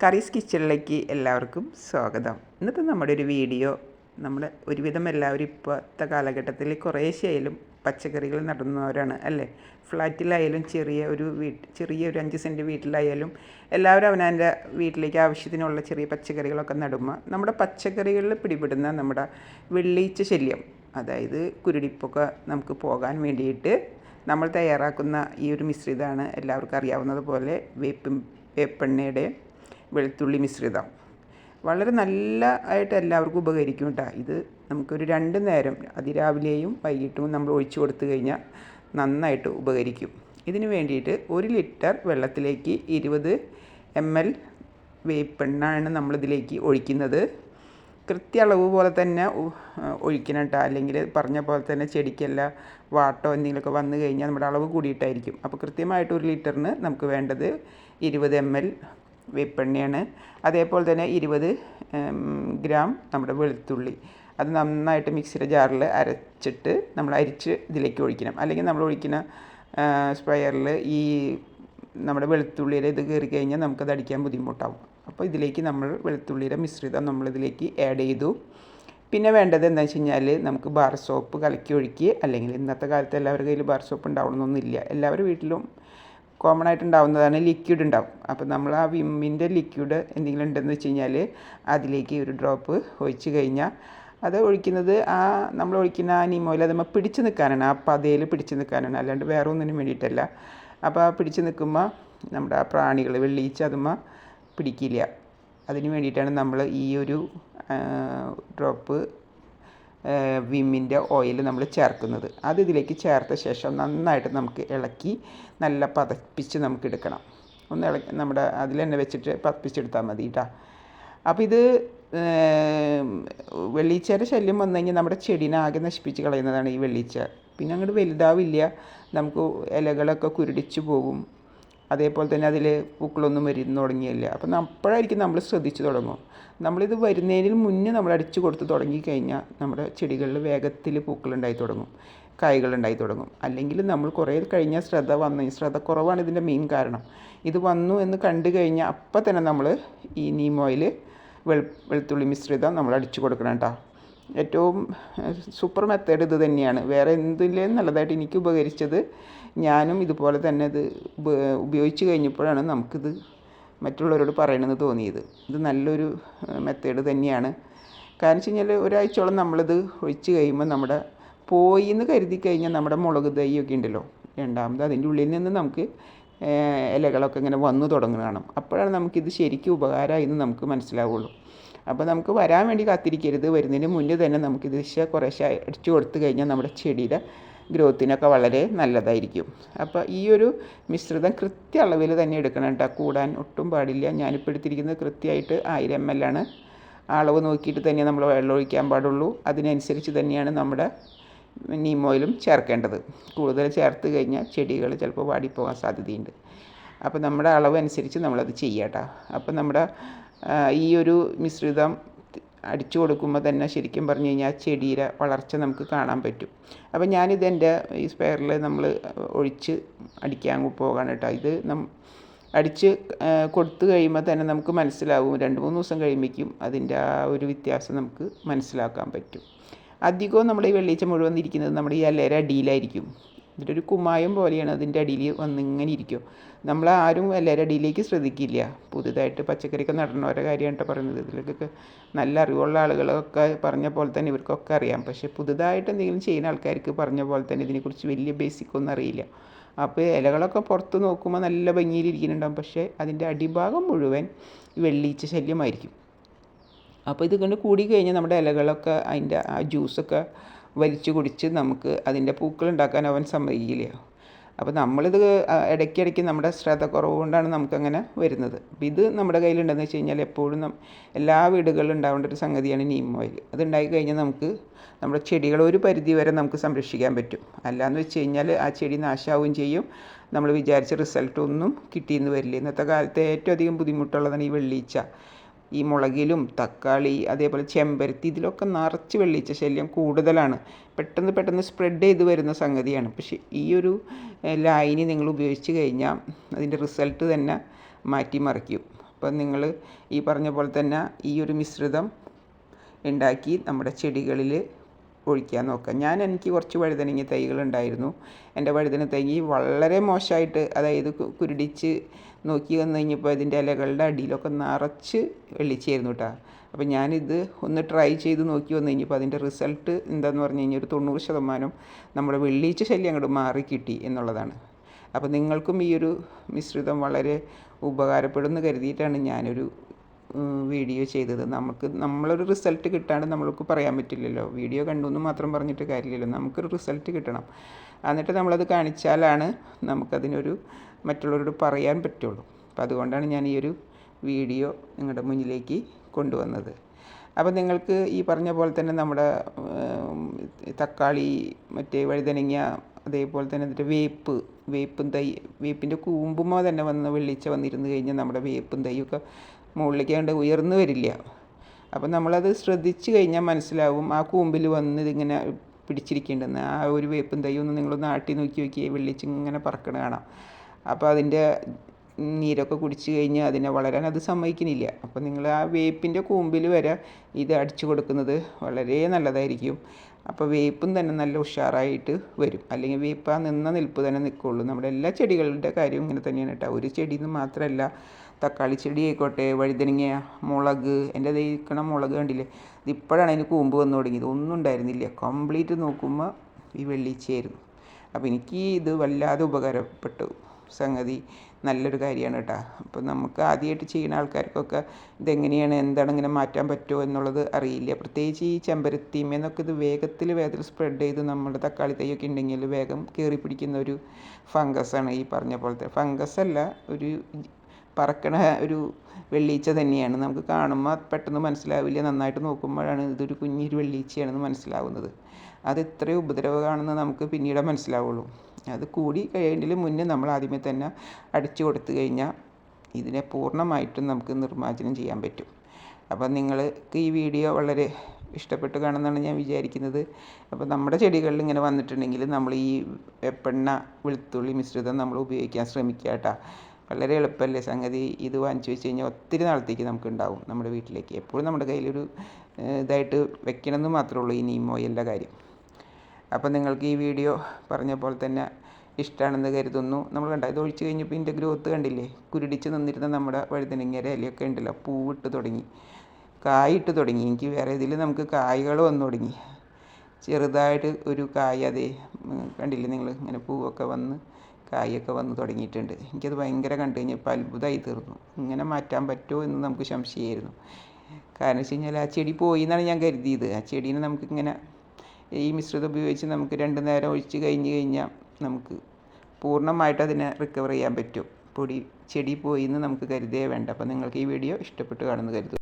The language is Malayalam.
കറീസ് കിച്ചണിലേക്ക് എല്ലാവർക്കും സ്വാഗതം. ഇന്നത്തെ നമ്മുടെ ഒരു വീഡിയോ നമ്മൾ ഒരുവിധം എല്ലാവരും ഇപ്പോഴത്തെ കാലഘട്ടത്തിൽ കുറേശ്ശെയായാലും പച്ചക്കറികൾ നടുന്നവരാണ് അല്ലേ? ഫ്ലാറ്റിലായാലും ചെറിയ ഒരു വീട്ട് ചെറിയ ഒരു അഞ്ച് സെന്റ് വീട്ടിലായാലും എല്ലാവരും അവനവന്റെ വീട്ടിലേക്ക് ആവശ്യത്തിനുള്ള ചെറിയ പച്ചക്കറികളൊക്കെ നടുമ്പോൾ നമ്മുടെ പച്ചക്കറികളിൽ പിടിപെടുന്ന നമ്മുടെ വെള്ളീച്ച ശല്യം അതായത് കുരുടിപ്പൊക്കെ നമുക്ക് പോകാൻ വേണ്ടിയിട്ട് നമ്മൾ തയ്യാറാക്കുന്ന ഈ ഒരു മിശ്രിതമാണ് എല്ലാവർക്കും അറിയാവുന്നത് പോലെ വേപ്പ് വേപ്പെണ്ണയുടെ വെളുത്തുള്ളി മിശ്രിതം. വളരെ നല്ല ആയിട്ട് എല്ലാവർക്കും ഉപകരിക്കും കേട്ടോ ഇത് നമുക്കൊരു രണ്ട് നേരം അതിരാവിലെയും വൈകിട്ടും നമ്മൾ ഒഴിച്ചു കൊടുത്തു കഴിഞ്ഞാൽ നന്നായിട്ട് ഉപകരിക്കും. ഇതിന് വേണ്ടിയിട്ട് ഒരു ലിറ്റർ വെള്ളത്തിലേക്ക് ഇരുപത് എം എൽ വേപ്പെണ്ണാണ് നമ്മളിതിലേക്ക് ഒഴിക്കുന്നത്. കൃത്യ അളവ് പോലെ തന്നെ ഒഴിക്കണം കേട്ടോ അല്ലെങ്കിൽ പറഞ്ഞ പോലെ തന്നെ ചെടിക്കല്ല വാട്ടോ എന്തെങ്കിലുമൊക്കെ വന്നു കഴിഞ്ഞാൽ നമ്മുടെ അളവ് കൂടിയിട്ടായിരിക്കും. അപ്പോൾ കൃത്യമായിട്ട് ഒരു ലിറ്ററിന് നമുക്ക് വേണ്ടത് ഇരുപത് എം എൽ വേപ്പെണ്ണയാണ്. അതേപോലെ തന്നെ ഇരുപത് ഗ്രാം നമ്മുടെ വെളുത്തുള്ളി. അത് നന്നായിട്ട് മിക്സിയുടെ ജാറിൽ അരച്ചിട്ട് നമ്മൾ അരിച്ച് ഇതിലേക്ക് ഒഴിക്കണം. അല്ലെങ്കിൽ നമ്മൾ ഒഴിക്കുന്ന സ്പ്രയറിൽ ഈ നമ്മുടെ വെളുത്തുള്ളിയുടെ ഇത് കയറി കഴിഞ്ഞാൽ നമുക്കത് അടിക്കാൻ ബുദ്ധിമുട്ടാവും. അപ്പോൾ ഇതിലേക്ക് നമ്മൾ വെളുത്തുള്ളിയുടെ മിശ്രിതം നമ്മളിതിലേക്ക് ആഡ് ചെയ്തു. പിന്നെ വേണ്ടത് എന്താ വെച്ച് കഴിഞ്ഞാൽ നമുക്ക് ബാർ സോപ്പ് കലക്കി ഒഴിക്കുക അല്ലെങ്കിൽ ഇന്നത്തെ കാലത്ത് എല്ലാവരുടെ കയ്യിൽ ബാർ സോപ്പ് ഉണ്ടാവണമെന്നൊന്നുമില്ല. എല്ലാവരുടെ വീട്ടിലും കോമൺ ആയിട്ട് ഉണ്ടാവുന്നതാണ് ലിക്വിഡ് ഉണ്ടാവും. അപ്പോൾ നമ്മൾ ആ വിമ്മിന്റെ ലിക്വിഡ് എന്തെങ്കിലും ഉണ്ടെന്ന് വെച്ച് കഴിഞ്ഞാൽ അതിലേക്ക് ഒരു ഡ്രോപ്പ് ഒഴിച്ച് കഴിഞ്ഞാൽ അത് ഒഴിക്കുന്നത് ആ നമ്മൾ ഒഴിക്കുന്ന ആ നിമോയിൽ അത് നമ്മൾ പിടിച്ച് നിൽക്കാനാണ് ആ പതയിൽ പിടിച്ച് നിൽക്കാനാണ് അല്ലാണ്ട് വേറെ ഒന്നിനും വേണ്ടിയിട്ടല്ല. അപ്പോൾ ആ പിടിച്ച് നിൽക്കുമ്പോൾ നമ്മുടെ ആ പ്രാണികൾ വെള്ളിയിച്ച് അതുമ്മ പിടിക്കില്ല. അതിന് വേണ്ടിയിട്ടാണ് നമ്മൾ ഈ ഒരു ഡ്രോപ്പ് വിമ്മിന്റെ ഓയിൽ നമ്മൾ ചേർക്കുന്നത്. അത് ഇതിലേക്ക് ചേർത്ത ശേഷം നന്നായിട്ട് നമുക്ക് ഇളക്കി നല്ല പതപ്പിച്ച് നമുക്ക് എടുക്കണം. ഒന്ന് ഇളക്കി നമ്മുടെ അതിൽ തന്നെ വെച്ചിട്ട് പതപ്പിച്ചെടുത്താൽ മതി കേട്ടോ അപ്പോൾ ഇത് വെള്ളീച്ചയുടെ ശല്യം വന്നു കഴിഞ്ഞാൽ നമ്മുടെ ചെടീനെ ആകെ നശിപ്പിച്ച് കളയുന്നതാണ് ഈ വെള്ളീച്ച. പിന്നെ അങ്ങോട്ട് വലുതാവില്ല നമുക്ക് ഇലകളൊക്കെ കുരുടിച്ച് പോകും. അതേപോലെ തന്നെ അതിൽ പൂക്കളൊന്നും വരുന്ന തുടങ്ങിയില്ല. അപ്പം അപ്പോഴായിരിക്കും നമ്മൾ ശ്രദ്ധിച്ചു തുടങ്ങും നമ്മളിത് വരുന്നതിന് മുന്നേ നമ്മൾ അടിച്ചു കൊടുത്ത് തുടങ്ങിക്കഴിഞ്ഞാൽ നമ്മുടെ ചെടികളിൽ വേഗത്തിൽ പൂക്കളുണ്ടായി തുടങ്ങും. കായ്കളുണ്ടായി തുടങ്ങും. അല്ലെങ്കിൽ നമ്മൾ കുറേ കഴിഞ്ഞാൽ ശ്രദ്ധ വന്നു. ശ്രദ്ധ കുറവാണ് ഇതിന്റെ മെയിൻ കാരണം. ഇത് വന്നു എന്ന് കണ്ടു കഴിഞ്ഞാൽ അപ്പം തന്നെ നമ്മൾ ഈ നീമോയിൽ വെളുത്തുള്ളി മിശ്രിതം നമ്മൾ അടിച്ചു കൊടുക്കണം കേട്ടോ. ഏറ്റവും സൂപ്പർ മെത്തേഡ് ഇത് തന്നെയാണ്. വേറെ എന്തിലേയും നല്ലതായിട്ട് എനിക്ക് ഉപകരിച്ചത് ഞാനും ഇതുപോലെ തന്നെ ഇത് ഉപ- ഉപയോഗിച്ച് കഴിഞ്ഞപ്പോഴാണ് നമുക്കിത് മറ്റുള്ളവരോട് പറയണമെന്ന് തോന്നിയത്. ഇത് നല്ലൊരു മെത്തേഡ് തന്നെയാണ്. കാരണം വെച്ച് കഴിഞ്ഞാൽ ഒരാഴ്ചയോളം നമ്മളിത് ഒഴിച്ച് കഴിയുമ്പോൾ നമ്മുടെ പോയി എന്ന് കരുതി കഴിഞ്ഞാൽ നമ്മുടെ മുളക് തൈയൊക്കെ ഉണ്ടല്ലോ. രണ്ടാമത് അതിന്റെ ഉള്ളിൽ നിന്ന് നമുക്ക് ഇലകളൊക്കെ ഇങ്ങനെ വന്നു തുടങ്ങണം അപ്പോഴാണ് നമുക്കിത് ശരിക്കും ഉപകാരമായി എന്ന് നമുക്ക് മനസ്സിലാവുള്ളൂ. അപ്പോൾ നമുക്ക് വരാൻ വേണ്ടി കാത്തിരിക്കരുത്. വരുന്നതിന് മുന്നേ തന്നെ നമുക്ക് ഇത് ദിശ കുറേശ്ശെ അടിച്ചു കൊടുത്തു കഴിഞ്ഞാൽ നമ്മുടെ ചെടിയുടെ ഗ്രോത്തിനൊക്കെ വളരെ നല്ലതായിരിക്കും. അപ്പോൾ ഈ ഒരു മിശ്രിതം കൃത്യ അളവിൽ തന്നെ എടുക്കണം കേട്ടോ. കൂടാൻ ഒട്ടും പാടില്ല. ഞാനിപ്പോൾ എടുത്തിരിക്കുന്നത് കൃത്യമായിട്ട് ആയിരം എം എൽ ആണ്. അളവ് നോക്കിയിട്ട് തന്നെ നമ്മൾ വെള്ളം ഒഴിക്കാൻ പാടുള്ളൂ. അതിനനുസരിച്ച് തന്നെയാണ് നമ്മുടെ നീം ഓയിലും ചേർക്കേണ്ടത്. കൂടുതൽ ചേർത്ത് കഴിഞ്ഞാൽ ചെടികൾ ചിലപ്പോൾ വാടിപ്പോകാൻ സാധ്യതയുണ്ട്. അപ്പോൾ നമ്മുടെ അളവ് അനുസരിച്ച് നമ്മളത് ചെയ്യാം കേട്ടോ. അപ്പോൾ നമ്മുടെ ഈ ഒരു മിശ്രിതം അടിച്ചു കൊടുക്കുമ്പോൾ തന്നെ ശരിക്കും പറഞ്ഞു കഴിഞ്ഞാൽ ചെടിയുടെ വളർച്ച നമുക്ക് കാണാൻ പറ്റും. അപ്പോൾ ഞാനിത് എന്റെ ഈ സ്പെയറിൽ നമ്മൾ ഒഴിച്ച് അടിക്കാൻ പോകാണ് കേട്ടോ. ഇത് നം അടിച്ച് കൊടുത്തു കഴിയുമ്പോൾ തന്നെ നമുക്ക് മനസ്സിലാവും. രണ്ട് മൂന്ന് ദിവസം കഴിയുമ്പോഴേക്കും അതിന്റെ ആ ഒരു വ്യത്യാസം നമുക്ക് മനസ്സിലാക്കാൻ പറ്റും. അധികവും നമ്മൾ ഈ വെള്ളീച്ച മുഴുവൻ ഇരിക്കുന്നത് നമ്മുടെ ഈ ഇലയുടെ അടിയിലായിരിക്കും. ഇതിന്റെ ഒരു കുമ്മായം പോലെയാണ് അതിന്റെ അടിയിൽ വന്നിങ്ങനെ ഇരിക്കും. നമ്മൾ ആരും എല്ലാവരും അടിയിലേക്ക് ശ്രദ്ധിക്കില്ല. പുതുതായിട്ട് പച്ചക്കറിയൊക്കെ നടണവരെ കാര്യമാണ് പറയുന്നത്. ഇതിലേക്കൊക്കെ നല്ല അറിവുള്ള ആളുകളൊക്കെ പറഞ്ഞ പോലെ തന്നെ ഇവർക്കൊക്കെ അറിയാം. പക്ഷേ പുതുതായിട്ട് എന്തെങ്കിലും ചെയ്യുന്ന ആൾക്കാർക്ക് പറഞ്ഞ പോലെ തന്നെ ഇതിനെക്കുറിച്ച് വലിയ ബേസിക് ഒന്നും അറിയില്ല. അപ്പോൾ ഇലകളൊക്കെ പുറത്ത് നോക്കുമ്പോൾ നല്ല ഭംഗിയിലിരിക്കുന്നുണ്ടാവും പക്ഷേ അതിന്റെ അടിഭാഗം മുഴുവൻ വെള്ളീച്ച ശല്യമായിരിക്കും. അപ്പോൾ ഇത് കൊണ്ട് കൂടി കഴിഞ്ഞാൽ നമ്മുടെ ഇലകളൊക്കെ അതിന്റെ ആ ജ്യൂസൊക്കെ വലിച്ചു കുടിച്ച് നമുക്ക് അതിന്റെ പൂക്കൾ ഉണ്ടാക്കാൻ അവൻ സമ്മതിക്കില്ല. അപ്പോൾ നമ്മളിത് ഇടയ്ക്കിടയ്ക്ക് നമ്മുടെ ശ്രദ്ധ കുറവ് കൊണ്ടാണ് നമുക്കങ്ങനെ വരുന്നത്. അപ്പം ഇത് നമ്മുടെ കയ്യിലുണ്ടെന്ന് വെച്ച് കഴിഞ്ഞാൽ എപ്പോഴും എല്ലാ വീടുകളിലും ഉണ്ടാവേണ്ട ഒരു സംഗതിയാണ് നീം ഓയിൽ. അത് ഉണ്ടായി കഴിഞ്ഞാൽ നമുക്ക് നമ്മുടെ ചെടികൾ ഒരു പരിധി വരെ നമുക്ക് സംരക്ഷിക്കാൻ പറ്റും. അല്ലാന്ന് വെച്ച് കഴിഞ്ഞാൽ ആ ചെടി നാശാവുകയും ചെയ്യും. നമ്മൾ വിചാരിച്ച റിസൾട്ടൊന്നും കിട്ടിയെന്ന് വരില്ല. ഇന്നത്തെ കാലത്ത് ഏറ്റവും അധികം ബുദ്ധിമുട്ടുള്ളതാണ് ഈ വെള്ളീച്ച. ഈ മുളകിലും തക്കാളി അതേപോലെ ചെമ്പരത്തി ഇതിലൊക്കെ നിറച്ച് വെള്ളിച്ച ശല്യം കൂടുതലാണ്. പെട്ടെന്ന് പെട്ടെന്ന് സ്പ്രെഡ് ചെയ്ത് വരുന്ന സംഗതിയാണ്. പക്ഷേ ഈ ഒരു ലൈനി നിങ്ങൾ ഉപയോഗിച്ച് കഴിഞ്ഞാൽ അതിന്റെ റിസൾട്ട് തന്നെ മാറ്റിമറിക്കും. അപ്പം നിങ്ങൾ ഈ പറഞ്ഞ പോലെ തന്നെ ഈ ഒരു മിശ്രിതം ഉണ്ടാക്കി നമ്മുടെ ചെടികളിൽ ഒഴിക്കാൻ നോക്കുക. ഞാൻ എനിക്ക് കുറച്ച് വഴുതനങ്ങ തൈകൾ ഉണ്ടായിരുന്നു എന്റെ വഴുതന തൈ വളരെ മോശമായിട്ട് അതായത് കുരുടിച്ച് നോക്കി വന്നു കഴിഞ്ഞപ്പോൾ അതിന്റെ ഇലകളുടെ അടിയിലൊക്കെ നിറച്ച് വെള്ളിച്ചായിരുന്നു കേട്ടോ അപ്പോൾ ഞാനിത് ഒന്ന് ട്രൈ ചെയ്ത് നോക്കി വന്നു കഴിഞ്ഞപ്പോൾ അതിന്റെ റിസൾട്ട് എന്താന്ന് പറഞ്ഞു കഴിഞ്ഞാൽ ഒരു തൊണ്ണൂറ് ശതമാനം നമ്മുടെ വെള്ളിയിച്ച ശല്യം അങ്ങോട്ട് മാറി കിട്ടി എന്നുള്ളതാണ്. അപ്പോൾ നിങ്ങൾക്കും ഈ ഒരു മിശ്രിതം വളരെ ഉപകാരപ്പെടുമെന്ന് കരുതിയിട്ടാണ് ഞാനൊരു വീഡിയോ ചെയ്തത്. നമുക്ക് നമ്മളൊരു റിസൾട്ട് കിട്ടാണ്ട് നമ്മൾക്ക് പറയാൻ പറ്റില്ലല്ലോ. വീഡിയോ കണ്ടു എന്ന് മാത്രം പറഞ്ഞിട്ട് കാര്യമില്ലല്ലോ. നമുക്കൊരു റിസൾട്ട് കിട്ടണം. എന്നിട്ട് നമ്മളത് കാണിച്ചാലാണ് നമുക്കതിനൊരു മറ്റുള്ളവരോട് പറയാൻ പറ്റുള്ളൂ. അപ്പോൾ അതുകൊണ്ടാണ് ഞാൻ ഈ ഒരു വീഡിയോ നിങ്ങളുടെ മുന്നിലേക്ക് കൊണ്ടുവന്നത്. അപ്പോൾ നിങ്ങൾക്ക് ഈ പറഞ്ഞ പോലെ തന്നെ നമ്മുടെ തക്കാളി മറ്റേ വഴുതനങ്ങ അതേപോലെ തന്നെ എന്നിട്ട് വേപ്പ് വേപ്പും തൈ വേപ്പിന്റെ കൂമ്പുമോ തന്നെ വന്ന് വെള്ളിച്ച വന്നിരുന്നു കഴിഞ്ഞാൽ നമ്മുടെ വേപ്പും തൈയൊക്കെ മുകളിലേക്ക് കണ്ട് ഉയർന്നു വരില്ല. അപ്പം നമ്മളത് ശ്രദ്ധിച്ച് കഴിഞ്ഞാൽ മനസ്സിലാവും ആ കൂമ്പിൽ വന്ന് ഇതിങ്ങനെ പിടിച്ചിരിക്കേണ്ടെന്ന്. ആ ഒരു വേപ്പും തൈ ഒന്ന് നിങ്ങളൊന്ന് ആട്ടി നോക്കി നോക്കിയേ വെള്ളിച്ച് ഇങ്ങനെ പറക്കണ കാണാം. അപ്പോൾ അതിന്റെ നീരൊക്കെ കുടിച്ച് കഴിഞ്ഞാൽ അതിനെ വളരാൻ അത് സമ്മതിക്കുന്നില്ല അപ്പോൾ നിങ്ങൾ ആ വേപ്പിന്റെ കൂമ്പിൽ വരെ ഇത് അടിച്ചു കൊടുക്കുന്നത് വളരെ നല്ലതായിരിക്കും. അപ്പോൾ വേപ്പും തന്നെ നല്ല ഉഷാറായിട്ട് വരും. അല്ലെങ്കിൽ വേപ്പ് ആ നിന്ന നിൽപ്പ് തന്നെ നിൽക്കുള്ളൂ. നമ്മുടെ എല്ലാ ചെടികളുടെ കാര്യവും ഇങ്ങനെ തന്നെയാണ് കേട്ടോ. ഒരു ചെടിയിൽ നിന്ന് മാത്രമല്ല തക്കാളി ചെടി ആയിക്കോട്ടെ വഴുതനങ്ങ മുളക് എന്റെ ദഹിക്കണ മുളക് കണ്ടില്ലേ? ഇതിപ്പോഴാണ് അതിന് കൂമ്പ് വന്നു തുടങ്ങിയത്. ഒന്നും ഉണ്ടായിരുന്നില്ല. കംപ്ലീറ്റ് നോക്കുമ്പോൾ ഈ വെള്ളിച്ചയായിരുന്നു. അപ്പോൾ എനിക്ക് ഇത് വല്ലാതെ ഉപകാരപ്പെട്ടു. സംഗതി നല്ലൊരു കാര്യമാണ് കേട്ടോ. അപ്പോൾ നമുക്ക് ആദ്യമായിട്ട് ചെയ്യുന്ന ആൾക്കാർക്കൊക്കെ ഇതെങ്ങനെയാണ് എന്താണ് ഇങ്ങനെ മാറ്റാൻ പറ്റുമോ എന്നുള്ളത് അറിയില്ല. പ്രത്യേകിച്ച് ഈ ചെമ്പരത്തിമേന്നൊക്കെ ഇത് വേഗത്തിൽ വേഗത്തിൽ സ്പ്രെഡ് ചെയ്ത് നമ്മുടെ തക്കാളി തൈയൊക്കെ ഉണ്ടെങ്കിൽ വേഗം കയറി പിടിക്കുന്ന ഒരു ഫംഗസാണ് ഈ പറഞ്ഞ പോലത്തെ. ഫംഗസ് അല്ല ഒരു പറക്കണ ഒരു വെള്ളീച്ച തന്നെയാണ്. നമുക്ക് കാണുമ്പോൾ പെട്ടെന്ന് മനസ്സിലാവില്ല. നന്നായിട്ട് നോക്കുമ്പോഴാണ് ഇതൊരു കുഞ്ഞൊരു വെള്ളീച്ചയാണെന്ന് മനസ്സിലാവുന്നത്. അത് ഇത്രയും ഉപദ്രവമാണെന്ന് നമുക്ക് പിന്നീട് മനസ്സിലാവുള്ളൂ. അത് കൂടി കഴിയേണ്ടതിന് മുന്നേ നമ്മൾ ആദ്യമേ തന്നെ അടിച്ചു കൊടുത്തു കഴിഞ്ഞാൽ ഇതിനെ പൂർണമായിട്ടും നമുക്ക് നിർമ്മാർജനം ചെയ്യാൻ പറ്റും. അപ്പം നിങ്ങൾക്ക് ഈ വീഡിയോ വളരെ ഇഷ്ടപ്പെട്ട് കാണുന്നതാണ് ഞാൻ വിചാരിക്കുന്നത്. അപ്പോൾ നമ്മുടെ ചെടികളിൽ ഇങ്ങനെ വന്നിട്ടുണ്ടെങ്കിൽ നമ്മൾ ഈ വെപ്പെണ്ണ വെളുത്തുള്ളി മിശ്രിതം നമ്മൾ ഉപയോഗിക്കാൻ ശ്രമിക്കുക കേട്ടോ. വളരെ എളുപ്പമല്ലേ സംഗതി. ഇത് വാങ്ങിച്ചു വെച്ച് കഴിഞ്ഞാൽ ഒത്തിരി നാളത്തേക്ക് നമുക്ക് ഉണ്ടാവും നമ്മുടെ വീട്ടിലേക്ക്. എപ്പോഴും നമ്മുടെ കയ്യിലൊരു ഇതായിട്ട് വെക്കണമെന്ന് മാത്രമേ ഉള്ളൂ ഈ നീം കാര്യം. അപ്പോൾ നിങ്ങൾക്ക് ഈ വീഡിയോ പറഞ്ഞ പോലെ തന്നെ ഇഷ്ടമാണെന്ന് കരുതുന്നു. നമ്മൾ കണ്ട ഇത് ഒഴിച്ച് കഴിഞ്ഞപ്പോൾ ഇതിന്റെ ഗ്രോത്ത് കണ്ടില്ലേ? കുരുടിച്ച് നിന്നിരുന്ന നമ്മുടെ വഴുതനങ്ങയുടെ ഇലയൊക്കെ ഉണ്ടല്ലോ പൂവിട്ട് തുടങ്ങി കായിട്ട് തുടങ്ങി. എനിക്ക് വേറെ ഇതിൽ നമുക്ക് കായകൾ വന്നു തുടങ്ങി. ചെറുതായിട്ട് ഒരു കായ അതെ കണ്ടില്ലേ നിങ്ങൾ? ഇങ്ങനെ പൂവൊക്കെ വന്ന് കായൊക്കെ വന്ന് തുടങ്ങിയിട്ടുണ്ട്. എനിക്കത് ഭയങ്കര കണ്ടു കഴിഞ്ഞപ്പോൾ അത്ഭുതമായി തീർന്നു. ഇങ്ങനെ മാറ്റാൻ പറ്റുമോ എന്ന് നമുക്ക് സംശയമായിരുന്നു. കാരണം വെച്ച് കഴിഞ്ഞാൽ ആ ചെടി പോയി എന്നാണ് ഞാൻ കരുതിയത്. ആ ചെടീനെ നമുക്കിങ്ങനെ ഈ മിശ്രിതം ഉപയോഗിച്ച് നമുക്ക് രണ്ട് നേരം ഒഴിച്ച് കഴിഞ്ഞ് കഴിഞ്ഞാൽ നമുക്ക് പൂർണമായിട്ട് അതിനെ റിക്കവർ ചെയ്യാൻ പറ്റും. പൊടി ചെടി പോയി എന്ന് നമുക്ക് കരുതേ വേണ്ട. അപ്പോൾ നിങ്ങൾക്ക് ഈ വീഡിയോ ഇഷ്ടപ്പെട്ട് കാണുമെന്ന് കരുതുന്നു.